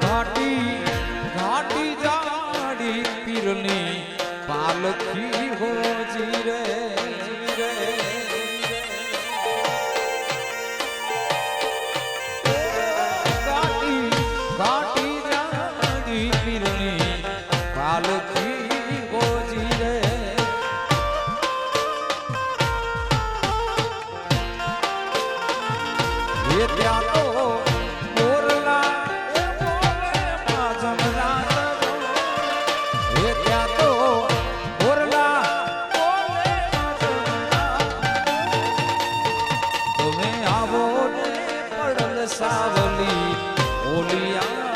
ઘાટી ઘાટી જાડી પીરની પાલખી સાવલી ઓલિયા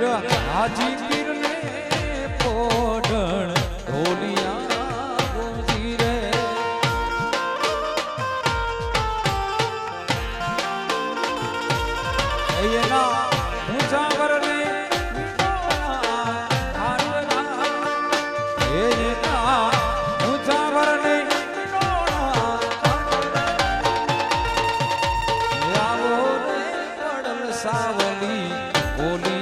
હાજી પીર ને પોઢણ ઢોલિયા રે એના મુસાવર ને સાવલી બોલી